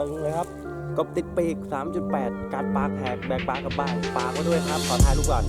ตึงเลยครับกบติดปีก 3.8 การปลาแหกแบกปลากลับบ้านปลาก็ด้วยครับ ขอถ่ายรูปก่อน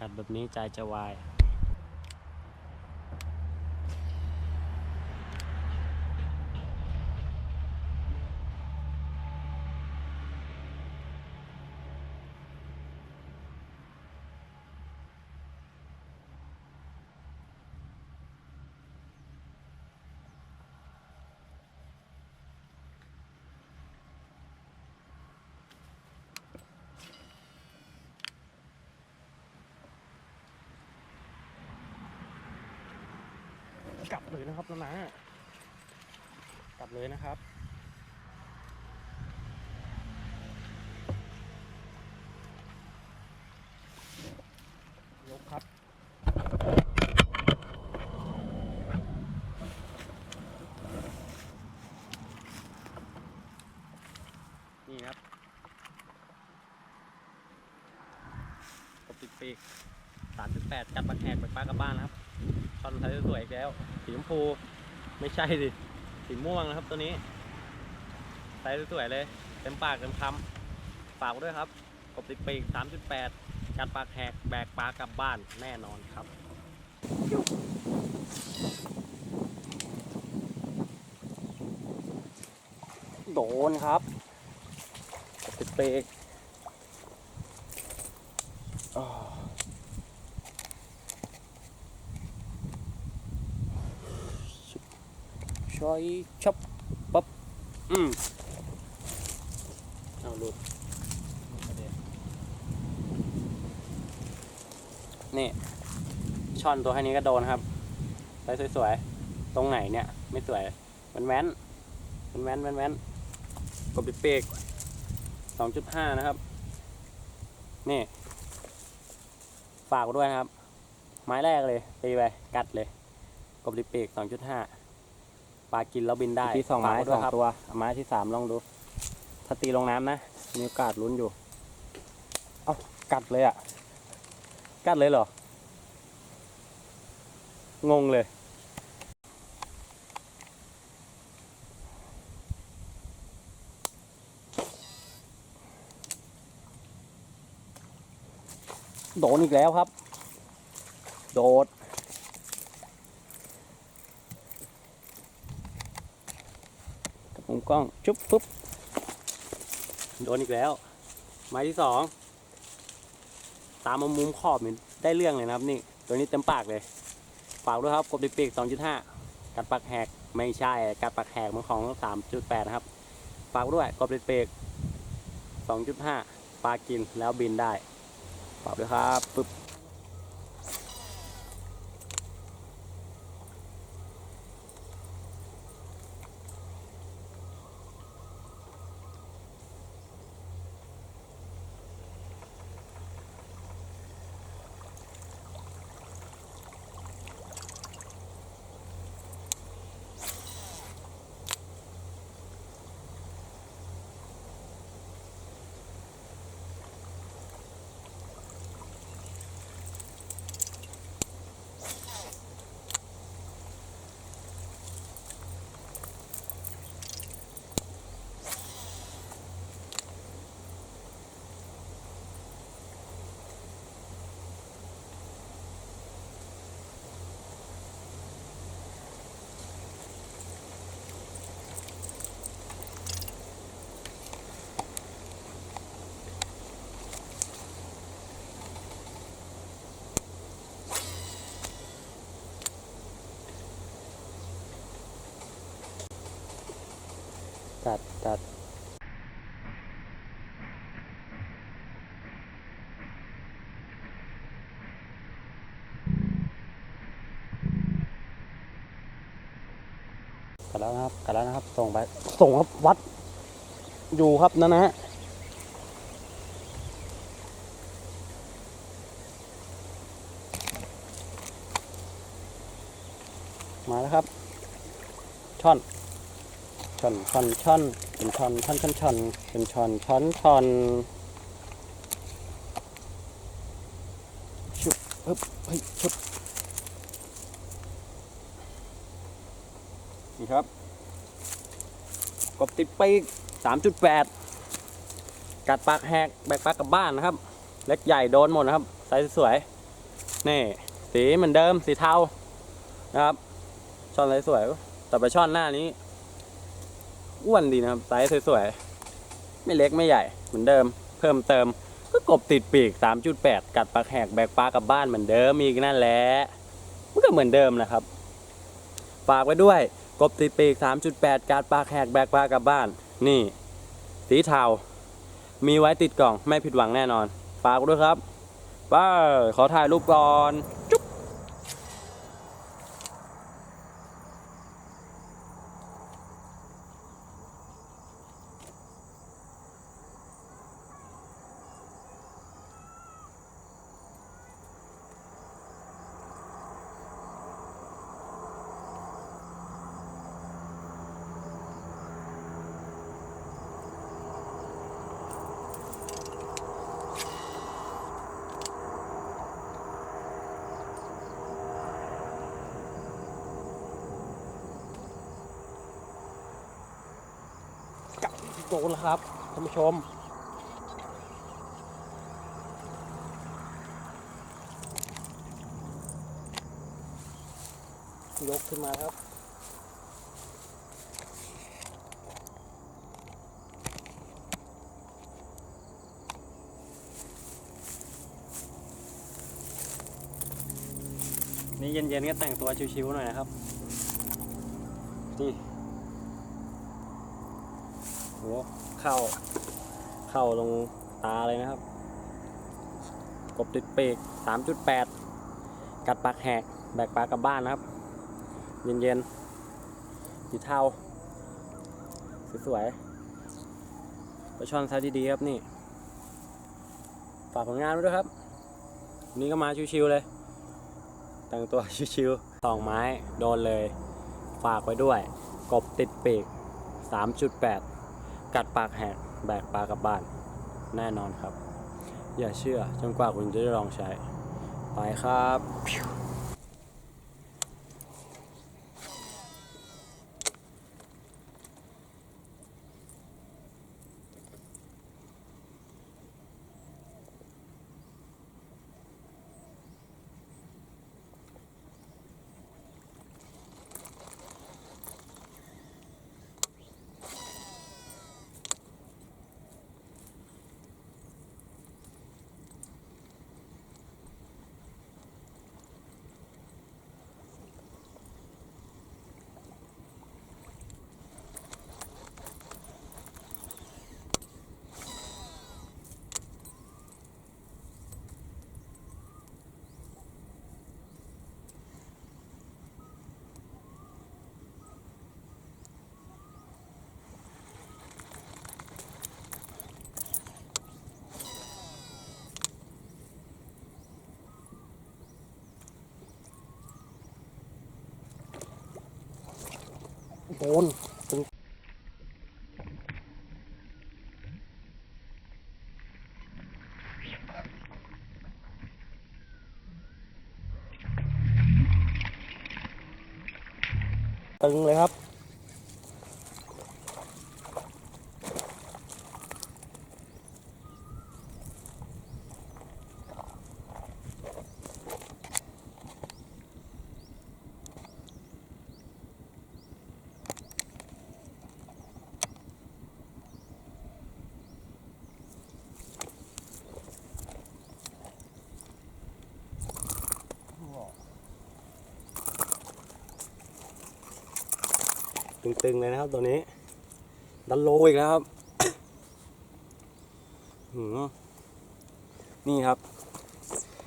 กัดแบบนี้ใจจะวาย กลับเลยนะครับนะกลับเลยนะครับ ยกครับนี่ครับกบติดปีก3.8กัดปลาแขกไปปลากับบ้านนะครับ ตอนไทยสวยอีกแล้ว สีชมพู ไม่ใช่ดิสีม่วงนะครับตัวนี้ไซส์สวยเลย เต็มปากเต็มคำฝากด้วยครับกบติดปีก 3.8การปลาแขกแบกปลากลับบ้านแน่นอนครับโดนครับกบติดปีกอ้าว ช่อยชับปั๊บอืมเอาลูกนี่ช่อนตัวแค่นี้ก็โดนครับไปสวยๆ ตรงไหนเนี่ย ไม่สวย มันแว้นมันแว้นแว้นแว้นกบปิดเปกสองจุดห้านะครับ นี่ฝากด้วยนะครับ ไม้แรกเลยตีไปกัดเลยกบดิเปกสองจุดห้า ปลากินแล้วบินได้ที่สองไม้ฝากว้ด้สวอยงครับตัวเอาไม้ที่สามลองดู ถ้าตีลงน้ำนะ มีโอกาสลุ้นอยู่ เอากัดเลยอะ กัดเลยเหรอ งงเลยโดนอีกแล้วครับ โดด กับ มุมกล้องจุ๊บปุ๊บโดนอีกแล้ว ไม้ที่สองตามมามุมขอบนี่ได้เรื่องเลยนะครับ นี่ ตัวนี้เต็มปากเลยฝากด้วยครับกบดิปีก2.5กัดปากแหกไม่ใช่กัดปากแหกมันของ3.8นะครับฝากด้วยกบดิปีก2.5ปลากินแล้วบินได้ฝากด้วยครับปึ๊บ จัดกัดแล้วนะครับกัดแล้วนะครับ ส่งไป ส่งครับวัด อยู่ครับนั่นนะฮะมาแล้วครับ ช่อน ช่อนช่อนช่อนเป็นช่อนช่อนช่อนช่อนเป็นช่อนช่อนช่อนชุบฮึบเฮ้ยชุบนี่ครับกบติดไปสามจุดแปดกัดปากแหกแบกปากกลับบ้านนะครับ เล็กใหญ่โดนหมดนะครับไซส์สวยนี่สีเหมือนเดิมสีเทานะครับ ช่อนไซส์สวยแต่ไปช่อนหน้านี้ อ้วนดีนะครับไซส์สวยๆ ไม่เล็กไม่ใหญ่เหมือนเดิม เพิ่มเติม ก็กบติดปีก 3.8 กัดปลาแหกแบกปลากลับบ้านเหมือนเดิมอีกนั่นแหละมันก็เหมือนเดิมนะครับ ฝากไว้ด้วย กบติดปีก 3.8 กัดปลาแหกแบกปลากลับบ้าน นี่ สีเทา มีไว้ติดกล่องไม่ผิดหวังแน่นอน ฝากไว้ด้วยครับไป้าขอถ่ายรูปก่อน จุ๊บกับโดนแล้วครับท่านผู้ชม ยกขึ้นมาครับนี่เย็นๆก็แต่งตัวชิวๆหน่อยนะครับ นี่ โหเข้า เข้าลงตาเลยนะครับ กบติดปีก 3.8 กัดปากแหก แบกปลากลับบ้านนะครับ เย็นๆสีเทาสวยๆปลาช่อนไซส์ดีๆครับนี่ ฝากผลงานไว้ด้วยครับวันนี้ก็มาชิวๆเลย แต่งตัวชิวๆสองไม้โดนเลย ฝากไว้ด้วย กบติดปีก 3.8 กัดปากแหกแบกปลากลับบ้าน แน่นอนครับ อย่าเชื่อจนกว่าคุณจะได้ลองใช้ ไปครับ โดนตึงตึงเลยครับ ตึงๆเลยนะครับตัวนี้ ดันโลอีกแล้วครับนี่ครับ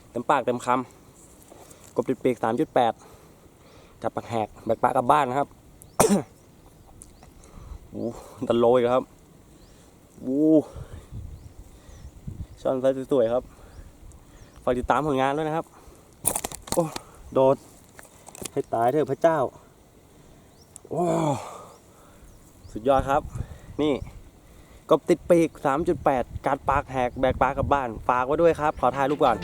เต็มปากเต็มคำกบติดปีกสามจุดแปดจับปากแหกแบกปลากลับบ้านนะครับโอ้ดันโลอีกแล้วครับโอ้ช้อนไซส์สวยๆครับฝากติดตามผลงานด้วยนะครับ โอ้ โดดให้ตายเถอะพระเจ้า โอ้สุดยอดครับ นี่กบติดปีก 3.8 การปากแหกแบกปลากลับบ้าน ฝากไว้ด้วยครับ ขอถ่ายรูปก่อน